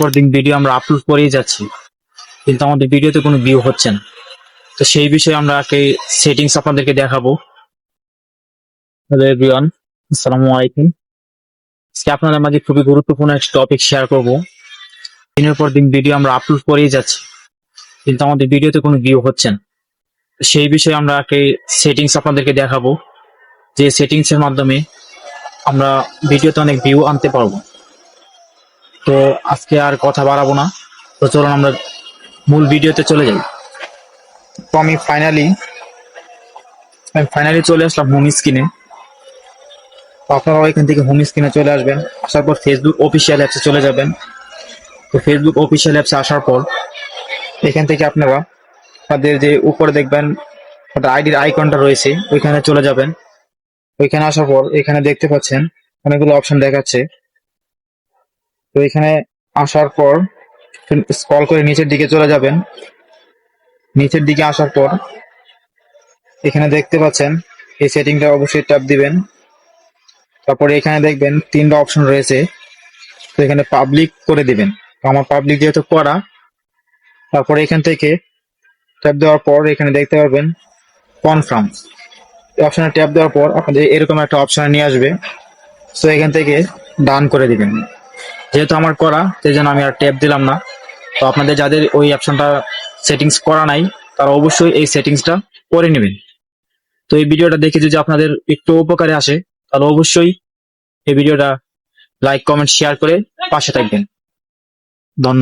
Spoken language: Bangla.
পর দিন ভিডিও আমরা আপলোড করেই যাচ্ছি। কিন্তু আমাদের ভিডিওতে কোনো ভিউ হচ্ছে না। তো সেই বিষয়ে আমরা সেটিংস আপনাদেরকে দেখাবো। হ্যালো এভরিওয়ান আসসালামু আলাইকুম। আজকে আপনাদের মাঝে খুবই গুরুত্বপূর্ণ একটা টপিক শেয়ার করব। দিনের পর দিন ভিডিও আমরা আপলোড করেই যাচ্ছি। কিন্তু আমাদের ভিডিওতে কোনো ভিউ হচ্ছে না। সেই বিষয়ে আমরা সেটিংস আপনাদেরকে দেখাবো। যে সেটিংস এর মাধ্যমে আমরা ভিডিওতে অনেক ভিউ আনতে পারব। তো আজকে আর কথা বাড়াবো না। তো চলুন আমরা মূল ভিডিওতে চলে যাই। তো আমি ফাইনালি আমি ফাইনালি চলে আসলাম হোম স্ক্রিনে তো আপনারাও এখান থেকে হোম স্ক্রিনে চলে আসবেন। আসার পর ফেসবুক অফিসিয়াল অ্যাপসে চলে যাবেন। তো ফেসবুক অফিসিয়াল অ্যাপসে আসার পর এখান থেকে আপনারা আপনাদের যে উপরে দেখবেন আইডির আইকনটা রয়েছে, ওইখানে চলে যাবেন। ওইখানে আসার পর এখানে দেখতে পাচ্ছেন অনেকগুলো অপশন দেখাচ্ছে। তো এখানে আসার পর স্কল করে নিচের দিকে চলে যাবেন। নিচের দিকে আসার পর এখানে দেখতে পাচ্ছেন, এই সেটিংটা অবশ্যই ট্যাপ দিবেন। তারপরে এখানে দেখবেন তিনটা অপশন রয়েছে। তো এখানে পাবলিক করে দিবেন। আমার পাবলিক যেহেতু করা, তারপরে এখান থেকে ট্যাপ দেওয়ার পর এখানে দেখতে পারবেন কনফার্ম অপশনে ট্যাপ দেওয়ার পর আপনাদের এরকম একটা অপশনে নিয়ে আসবে। সো এখান থেকে ডান করে দিবেন। যেহেতু আমার করা, সেই জন্য আমি আর ট্যাপ দিলাম না। তো আপনাদের যাদের ওই অপশনটা সেটিংস করা নাই, তারা অবশ্যই এই সেটিংসটা করে নেবেন। তো এই ভিডিওটা দেখে যদি আপনাদের একটু উপকারে আসে, তাহলে অবশ্যই এই ভিডিওটা লাইক, কমেন্ট, শেয়ার করে পাশে থাকবেন। ধন্যবাদ।